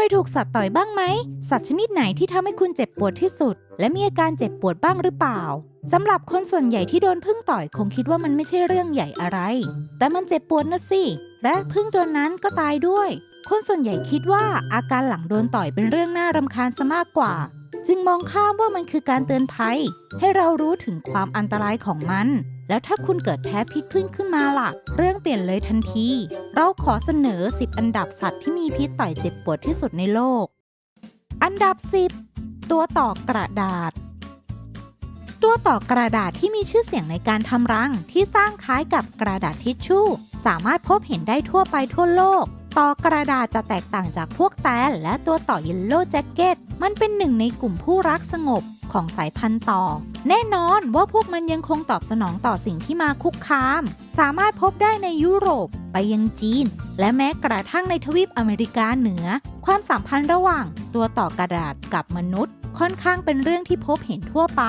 เคยถูกสัตว์ต่อยบ้างไหม สัตว์ชนิดไหนที่ทำให้คุณเจ็บปวดที่สุด และมีอาการเจ็บปวดบ้างหรือเปล่าสำหรับคนส่วนใหญ่ที่โดนพึ่งต่อยคงคิดว่ามันไม่ใช่เรื่องใหญ่อะไร แต่มันเจ็บปวดนะสิ และพึ่งตัวนั้นก็ตายด้วย คนส่วนใหญ่คิดว่าอาการหลังโดนต่อยเป็นเรื่องน่ารำคาญซะมากกว่า จึงมองข้ามว่ามันคือการเตือนภัย ให้เรารู้ถึงความอันตรายของมัน แล้วถ้าคุณเกิดแพ้พิษพึ่งขึ้นมาล่ะ เรื่องเปลี่ยนเลยทันที เราขอเสนอ 10 อันดับสัตว์ที่มีพิษต่อยเจ็บปวดที่สุดในโลก อันดับ 10 ตัวต่อกระดาษตัวต่อกระดาษที่มีชื่อเสียงในการทำรังที่สร้างคล้ายกับกระดาษทิชชู่ สามารถพบเห็นได้ทั่วไปทั่วโลก ต่อกระดาษจะแตกต่างจากพวกแตนและตัวต่อเยลโล่แจ็คเก็ต มันเป็นหนึ่งในกลุ่มผู้รักสงบของสายพันธุ์ต่อ แน่นอนว่าพวกมันยังคงตอบสนองต่อสิ่งที่มาคุกคาม สามารถพบได้ในยุโรปไปยังจีน และแม้กระทั่งในทวีปอเมริกาเหนือ ความสัมพันธ์ระหว่างตัวต่อกระดาษกับมนุษย์ ค่อนข้างเป็นเรื่องที่พบเห็นทั่วไป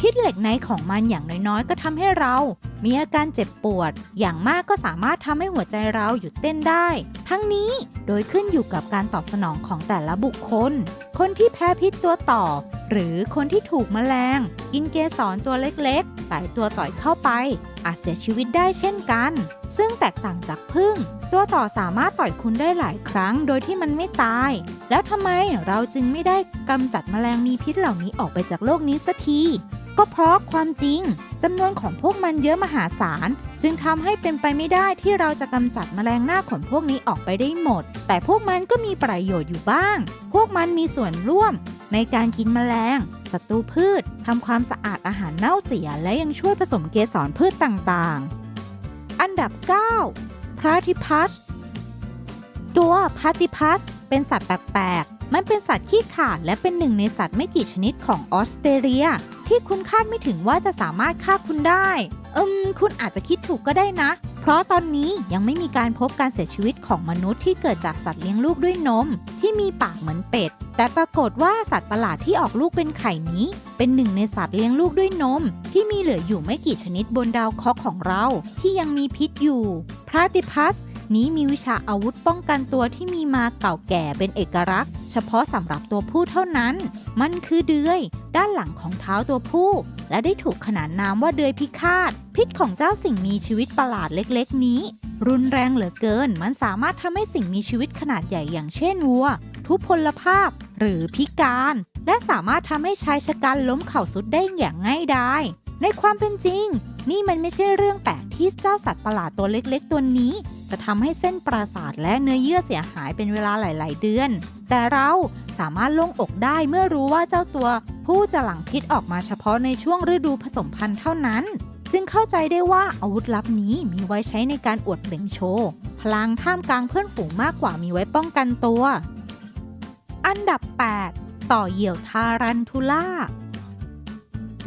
พิษเหล็กในของมันอย่างน้อยๆ ก็ทำให้เรา มีอาการเจ็บปวด อย่างมากก็สามารถทำให้หัวใจเราหยุดเต้นได้ ทั้งนี้โดยขึ้นอยู่กับการตอบสนองของแต่ละบุคคล คนที่แพ้พิษตัวต่อ หรือคนที่ถูกแมลง กินเกสรตัวเล็กๆไต่ตัวต่อยเข้าไป อาจเสียชีวิตได้เช่นกัน ซึ่งแตกต่างจากพึ่ง ตัวต่อสามารถต่อยคุณได้หลายครั้งโดยที่มันไม่ตาย แล้วทำไมเราจึงไม่ได้กำจัดแมลงมีพิษเหล่านี้ออกไปจากโลกนี้สักที ก็เพราะความจริงจำนวนของพวกมันเยอะมหาศาล จึงทำให้เป็นไปไม่ได้ที่เราจะกำจัดแมลงหน้าขนพวกนี้ออกไปได้หมด แต่พวกมันก็มีประโยชน์อยู่บ้าง พวกมันมีส่วนร่วมในการกินแมลงศัตรูพืชทำความสะอาดอาหารเน่าเสีย และยังช่วยผสมเกสรพืชต่างๆ อันดับ 9 พราทิพัสตัวพาติพัสเป็นสัตว์แปลกๆ มันเป็นสัตว์ขี้ขาดและเป็นหนึ่งในสัตว์ไม่กี่ชนิดของออสเตรเลีย ที่คุณคาดไม่ถึงว่าจะสามารถฆ่าคุณได้อืมคุณอาจจะคิดถูกก็ได้นะ เพราะตอนนี้ยังไม่มีการพบการเสียชีวิตของมนุษย์ที่เกิดจากสัตว์เลี้ยงลูกด้วยนม ที่มีปากเหมือนเป็ด แต่ปรากฏว่าสัตว์ประหลาดที่ออกลูกเป็นไข่นี้ เป็นหนึ่งในสัตว์เลี้ยงลูกด้วยนม ที่มีเหลืออยู่ไม่กี่ชนิดบนดาวเคราะห์ของเรา ที่ยังมีพิษอยู่ พราติพัสนี้มีวิชาอาวุธป้องกันตัวที่มีมาเก่าแก่เป็นเอกลักษณ์ เฉพาะสำหรับตัวผู้เท่านั้น มันคือเดือย ด้านหลังของเท้าตัวผู้ และได้ถูกขนานนามว่าเดือยพิฆาต พิษของเจ้าสิ่งมีชีวิตประหลาดเล็ก ๆ นี้ รุนแรงเหลือเกิน มันสามารถทำให้สิ่งมีชีวิตขนาดใหญ่อย่างเช่นวัว ทุพพลภาพ หรือพิการ และสามารถทำให้ชายชะกันล้มเข่าสุดได้อย่างง่ายดายในความเป็นจริง นี่มันไม่ใช่เรื่องแปลกที่เจ้าสัตว์ประหลาดตัวเล็กๆ ตัวนี้ จะทำให้เส้นประสาทและเนื้อเยื่อเสียหายเป็นเวลาหลาย ๆ เดือน แต่เราสามารถโล่งอกได้เมื่อรู้ว่าเจ้าตัวผู้จะหลั่งพิษออกมาเฉพาะในช่วงฤดูผสมพันธุ์เท่านั้น จึงเข้าใจได้ว่าอาวุธลับนี้มีไว้ใช้ในการอวดเบ่งโชว์พลังท่ามกลางเพื่อนฝูงมากกว่ามีไว้ป้องกันตัว อันดับ 8 ต่อเหยี่ยวทารันทูล่า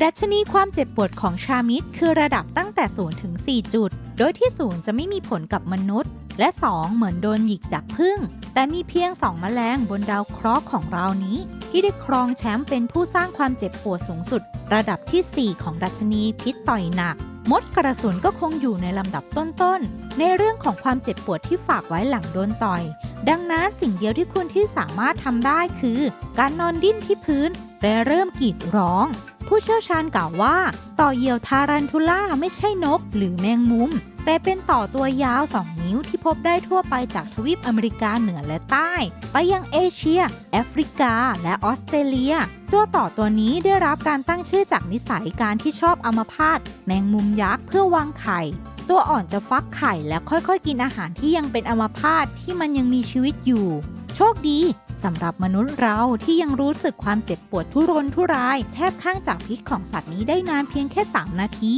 ดัชนีความเจ็บปวดของชามิดคือระดับตั้งแต่ 0 ถึง 4 จุด โดยที่ 0 จะไม่มีผลกับมนุษย์ และ 2 เหมือนโดนหยิกจากพึ่ง แต่มีเพียง 2 แมลงบนดาวเคราะห์ของเรานี้ ที่ได้ครองแชมป์เป็นผู้สร้างความเจ็บปวดสูงสุด ระดับที่ 4 ของดัชนีพิษต่อยหนัก มดกระสุนก็คงอยู่ในลำดับต้นๆ ในเรื่องของความเจ็บปวดที่ฝากไว้หลังโดนต่อย ดังนั้นสิ่งเดียวที่คุณที่สามารถทำได้คือ การนอนดิ้นที่พื้นและเริ่มกรีดร้อง ผู้เชี่ยวชาญกล่าวว่า ต่อเหยี่ยวทารันทูล่าไม่ใช่นกหรือแมงมุม แต่เป็นต่อตัวยาว 2 นิ้วที่พบได้ทั่วไปจากทวีปอเมริกาเหนือและใต้ ไปยังเอเชีย แอฟริกา และออสเตรเลีย ตัวต่อตัวนี้ได้รับการตั้งชื่อจากนิสัยการที่ชอบอมาพาดแมงมุมยักษ์เพื่อวางไข่ ตัวอ่อนจะฟักไข่และค่อยๆ กินอาหารที่ยังเป็นอัมพาตที่มันยังมีชีวิตอยู่ โชคดี สำหรับมนุษย์เราที่ยังรู้สึกความเจ็บปวดทุรนทุราย แทบข้างจากพิษของสัตว์นี้ได้นานเพียงแค่ 3 นาที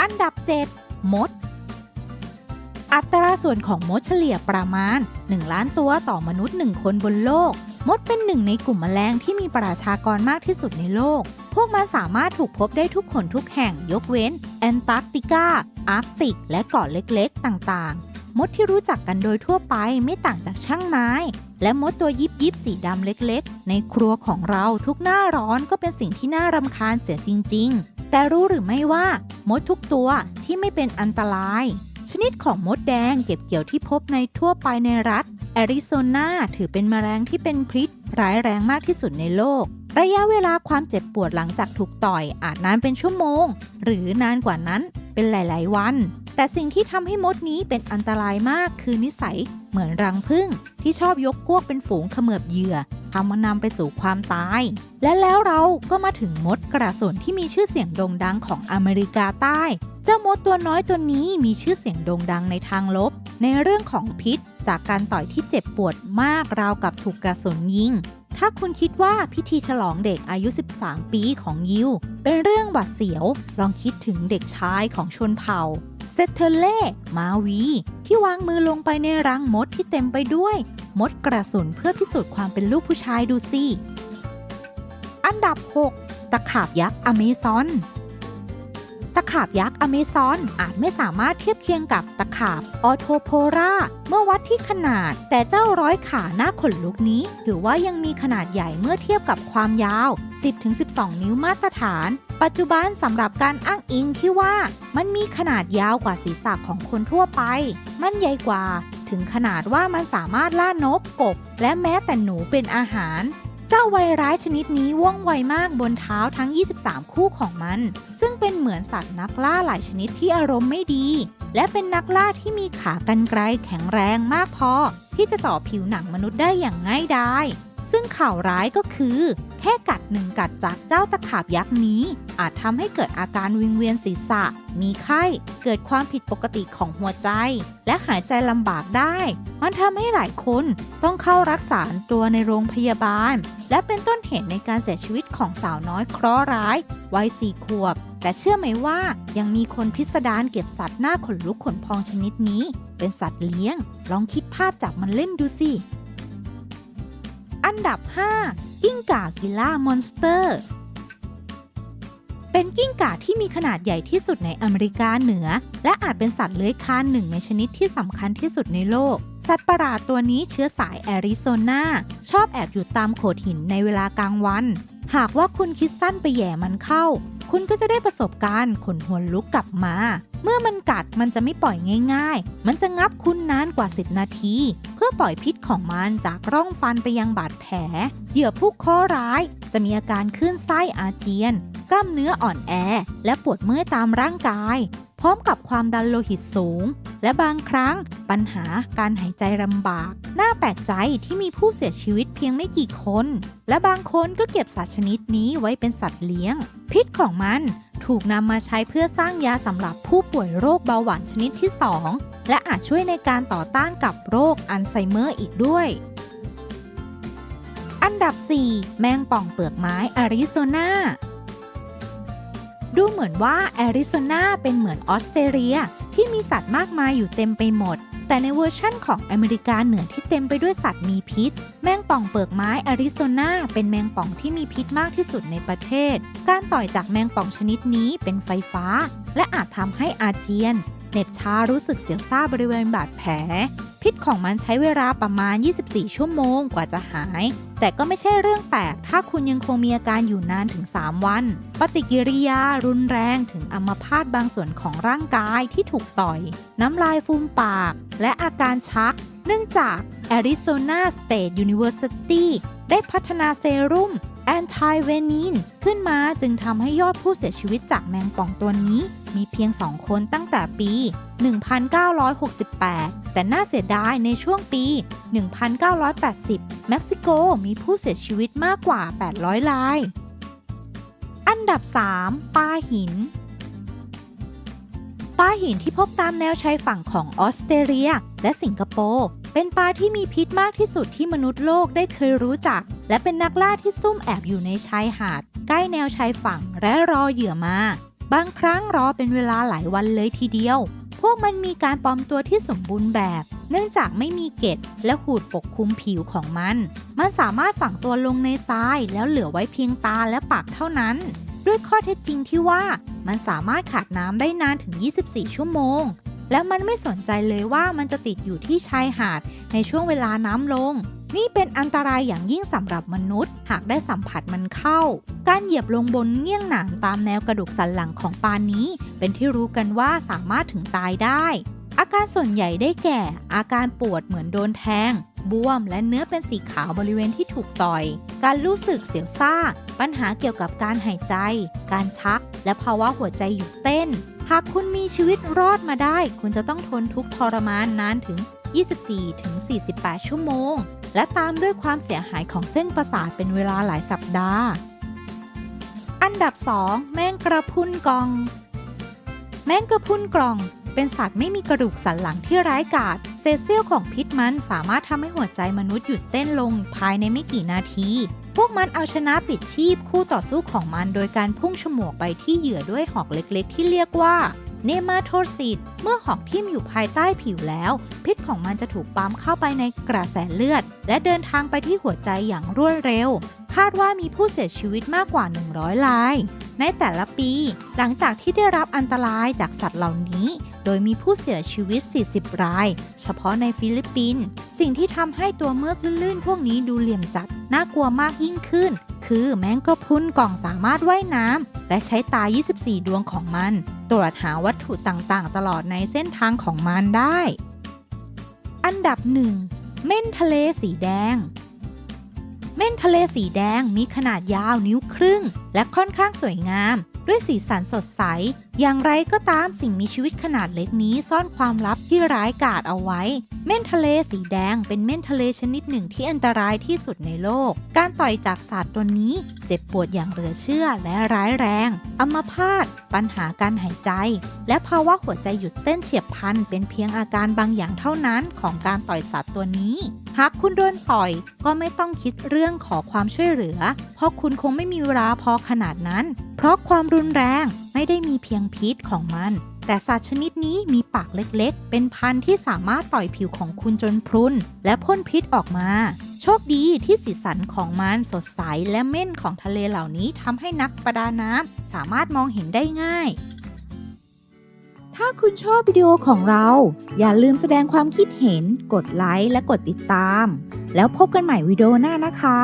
อันดับ 7 มด อัตราส่วนของมดเฉลี่ยประมาณ 1 ล้านตัวต่อมนุษย์ 1 คนบนโลก มดเป็นหนึ่งในกลุ่มแมลงที่มีประชากรมากที่สุดในโลก พวกมันสามารถถูกพบได้ทุกคนทุกแห่งยกเว้น แอนตาร์กติกาอาร์กติก และเกาะเล็กๆ ต่างๆ มดที่รู้จักกันโดยทั่วไปไม่ต่างจากช่างไม้ และมดตัวยิบยิบสีดำเล็กๆ ในครัวของเราทุกหน้าร้อนก็เป็นสิ่งที่น่ารำคาญเสียจริง ๆ แต่รู้หรือไม่ว่า มดทุกตัวที่ไม่เป็นอันตราย ชนิดของมดแดงเก็บเกี่ยวที่พบในทั่วไปในรัฐแอริโซนาถือเป็นแมลงที่เป็นพิษ ร้ายแรงมากที่สุดในโลก ระยะเวลาความเจ็บปวดหลังจากถูกต่อยอาจนานเป็นชั่วโมง หรือนานกว่านั้นเป็นหลาย ๆ วัน แต่สิ่งที่ทำให้มดนี้เป็นอันตรายมากคือนิสัยเหมือนรังผึ้งที่ชอบยกพวกเป็นฝูงเขมือบเหยื่อทำมานำไปสู่ความตาย และแล้วเราก็มาถึงมดกระสุนที่มีชื่อเสียงโด่งดังของอเมริกาใต้ เจ้ามดตัวน้อยตัวนี้มีชื่อเสียงโด่งดังในทางลบ ในเรื่องของพิษ จากการต่อยที่เจ็บปวดมากราวกับถูกกระสุนยิงถ้าคุณคิดว่าพิธีฉลองเด็กอายุ 13 ปีของยิว เป็นเรื่องหวาดเสียว ลองคิดถึงเด็กชายของชนเผ่า เซเทเล่มาวี ที่วางมือลงไปในรังมดที่เต็มไปด้วย มดกระสุนเพื่อพิสูจน์ความเป็นลูกผู้ชายดูสิ อันดับ 6 ตะขาบยักษ์อเมซอน ตะขาบยักษ์อเมซอนอาจไม่สามารถเทียบเคียงกับตะขาบออโทโพราเมื่อวัดที่ขนาด แต่เจ้าร้อยขาหน้าขนลุกนี้ ถือว่ายังมีขนาดใหญ่เมื่อเทียบกับความยาว 10-12 นิ้วมาตรฐาน ปัจจุบันสำหรับการอ้างอิงที่ว่า มันมีขนาดยาวกว่าศีรษะของคนทั่วไป มันใหญ่กว่า ถึงขนาดว่ามันสามารถล่านกกบ และแม้แต่หนูเป็นอาหาร เจ้าไวร้ายชนิดนี้ว่องไวมากบนเท้าทั้ง 23 คู่ของมัน ซึ่งเป็นเหมือนสัตว์นักล่าหลายชนิดที่อารมณ์ไม่ดี และเป็นนักล่าที่มีขากรรไกรแข็งแรงมากพอ ที่จะเจาะผิวหนังมนุษย์ได้อย่างง่ายดาย ซึ่งข่าวร้ายก็คือ แค่กัดหนึ่งกัดจากเจ้าตะขาบยักษ์นี้ อาจทำให้เกิดอาการวิงเวียนศีรษะ มีไข้ เกิดความผิดปกติของหัวใจ และหายใจลำบากได้ มันทำให้หลายคนต้องเข้ารักษาตัวในโรงพยาบาล และเป็นต้นเหตุในการเสียชีวิตของสาวน้อยเคราะห์ร้ายวัยสี่ขวบ แต่เชื่อไหมว่ายังมีคนพิสดารเก็บสัตว์หน้าขนลุกขนพองชนิดนี้ เป็นสัตว์เลี้ยง ลองคิดภาพจับมันเล่นดูสิ อันดับ 5 กิ้งก่ากิล่ามอนสเตอร์ เป็นกิ้งก่าที่มีขนาดใหญ่ที่สุดในอเมริกาเหนือ และอาจเป็นสัตว์เลื้อยคลานหนึ่งในชนิดที่สำคัญที่สุดในโลก สัตว์ประหลาดตัวนี้เชื้อสายแอริโซนาชอบแอบอยู่ตามโขดหินในเวลากลางวัน หากว่าคุณคิดสั้นไปแย่มันเข้า คุณก็จะได้ประสบการณ์ขนหัวลุกกลับมา เมื่อมันกัดมันจะไม่ปล่อยง่าย ๆ มันจะงับคุณนานกว่า 10 นาที เพื่อปล่อยพิษของมันจากร่องฟันไปยังบาดแผล เหยื่อผู้ข้อร้าย จะมีอาการคลื่นไส้อาเจียน กล้ามเนื้ออ่อนแอ และปวดเมื่อยตามร่างกาย พร้อมกับความดันโลหิตสูง และบางครั้งปัญหาการหายใจลำบาก น่าแปลกใจที่มีผู้เสียชีวิตเพียงไม่กี่คน และบางคนก็เก็บสัตว์ชนิดนี้ไว้เป็นสัตว์เลี้ยง พิษของมันถูกนำมาใช้เพื่อสร้างยาสำหรับผู้ป่วยโรคเบาหวานชนิดที่ 2 และอาจช่วยในการต่อต้านกับโรคอัลไซเมอร์อีกด้วย อันดับ 4 แมงป่องเปลือกไม้อาริโซนา ดูเหมือนว่าแอริโซนาเป็นเหมือนออสเตรเลีย ที่มีสัตว์มากมายอยู่เต็มไปหมด แต่ในเวอร์ชั่นของอเมริกาเหนือที่เต็มไปด้วยสัตว์มีพิษ แมงป่องเปลือกไม้อริโซนาเป็นแมงป่องที่มีพิษมากที่สุดในประเทศ การต่อยจากแมงป่องชนิดนี้เป็นไฟฟ้า และอาจทำให้อาเจียน เหน็บชารู้สึกเสียวซ่าบริเวณบาดแผล พิษของมันใช้เวลาประมาณ 24 ชั่วโมงกว่าจะหาย แต่ก็ไม่ใช่เรื่องแปลก ถ้าคุณยังคงมีอาการอยู่นานถึง 3 วัน ปฏิกิริยารุนแรงถึงอัมพาตบางส่วนของร่างกายที่ถูกต่อย น้ำลายฟูมปาก และอาการชัก เนื่องจาก Arizona State University ได้พัฒนาเซรุ่ม anti venin ขึ้นมาจึงทำให้ยอดผู้เสียชีวิตจากแมงป่องตัวนี้ มีเพียง 2 คนตั้งแต่ปี 1968 แต่น่าเสียดายในช่วงปี 1980 เม็กซิโกมีผู้เสียชีวิตมากกว่า 800ราย อันดับ 3 ปลาหิน ปลาหินที่พบตามแนวชายฝั่งของออสเตรเลีย และสิงคโปร์เป็นปลาที่มีพิษมากที่สุดที่มนุษย์โลกได้เคยรู้จัก และเป็นนักล่าที่ซุ่มแอบอยู่ในชายหาด ใกล้แนวชายฝั่งและรอเหยื่อมา บางครั้งรอเป็นเวลาหลายวันเลยทีเดียว พวกมันมีการปลอมตัวที่สมบูรณ์แบบ เนื่องจากไม่มีเกล็ดและหูดปกคลุมผิวของมัน มันสามารถฝังตัวลงในทรายแล้วเหลือไว้เพียงตาและปากเท่านั้น ด้วยข้อเท็จจริงที่ว่ามันสามารถขาดน้ำได้นานถึง 24 ชั่วโมง และมันไม่สนใจเลยว่ามันจะติดอยู่ที่ชายหาดในช่วงเวลาน้ำลง นี่เป็นอันตรายอย่างยิ่งสำหรับมนุษย์ หากได้สัมผัสมันเข้า การเหยียบลงบนเงี้ยงหนามตามแนวกระดูกสันหลังของปลานี้ เป็นที่รู้กันว่าสามารถถึงตายได้ อาการส่วนใหญ่ได้แก่ อาการปวดเหมือนโดนแทง บวม และเนื้อเป็นสีขาวบริเวณที่ถูกต่อย การรู้สึกเสียวซ่า ปัญหาเกี่ยวกับการหายใจ การชัก และภาวะหัวใจหยุดเต้น หากคุณมีชีวิตรอดมาได้ คุณจะต้องทนทุกทรมานนานถึง 24-48 ชั่วโมง และตามด้วยความเสียหายของเส้นประสาทเป็นเวลาหลายสัปดาห์ อันดับ 2 แมงกระพุนกอง แมงกระพุนกล่อง เป็นสัตว์ไม่มีกระดูกสันหลังที่ร้ายกาจ ศษเสี้ยวของพิษมันสามารถทำให้หัวใจมนุษย์หยุดเต้นลงภายในไม่กี่นาที พวกมันเอาชนะปิดชีพคู่ต่อสู้ของมันโดยการพุ่งฉมวกไปที่เหยื่อด้วยหอกเล็กๆ ที่เรียกว่าเนมาโทซิตเมื่อหอกทิ่มอยู่ภายใต้ผิวแล้ว พิษของมันจะถูกปั๊มเข้าไปในกระแสเลือด และเดินทางไปที่หัวใจอย่างรวดเร็ว คาดว่ามีผู้เสียชีวิตมากกว่า 100ราย ในแต่ละปี หลังจากที่ได้รับอันตรายจากสัตว์เหล่านี้ โดยมีผู้เสียชีวิต 40 ราย เฉพาะในฟิลิปปินส์ สิ่งที่ทำให้ตัวเมือกลื่นๆ พวกนี้ดูเหลี่ยมจัด น่ากลัวมากยิ่งขึ้น คือแมงกะพรุนกล่องสามารถว่ายน้ำ และใช้ตา 24 ดวงของมัน ตรวจหาวัตถุต่างๆ ตลอดในเส้นทางของมันได้ อันดับ 1 เม่นทะเลสีแดงเม่นทะเลสีแดงมีขนาดยาวนิ้วครึ่ง และค่อนข้างสวยงาม ด้วยสีสันสดใส อย่างไรก็ตามสิ่งมีชีวิตขนาดเล็กนี้ซ่อนความลับที่ร้ายกาจเอาไว้ เม่นทะเลสีแดงเป็นเม่นทะเลชนิดหนึ่งที่อันตรายที่สุดในโลก การต่อยจากสัตว์ตัวนี้ เจ็บปวดอย่างเหลือเชื่อและร้ายแรง อัมพาต ปัญหาการหายใจ และภาวะหัวใจหยุดเต้นเฉียบพลันเป็นเพียงอาการบางอย่างเท่านั้นของการต่อยสัตว์ตัวนี้ หากคุณโดนต่อยก็ไม่ต้องคิดเรื่องขอความช่วยเหลือ เพราะคุณคงไม่มีเวลาพอขนาดนั้น เพราะความรุนแรง ไม่ได้มีเพียงพิษของมัน แต่สัตว์ชนิดนี้มีปากเล็กๆ เป็นพันที่สามารถต่อยผิวของคุณจนพรุนและพ่นพิษออกมา โชคดีที่สีสันของมันสดใสและเม่นของทะเลเหล่านี้ทำให้นักประดาน้ำสามารถมองเห็นได้ง่าย ถ้าคุณชอบวิดีโอของเรา อย่าลืมแสดงความคิดเห็น กดไลค์และกดติดตาม แล้วพบกันใหม่วิดีโอหน้านะคะ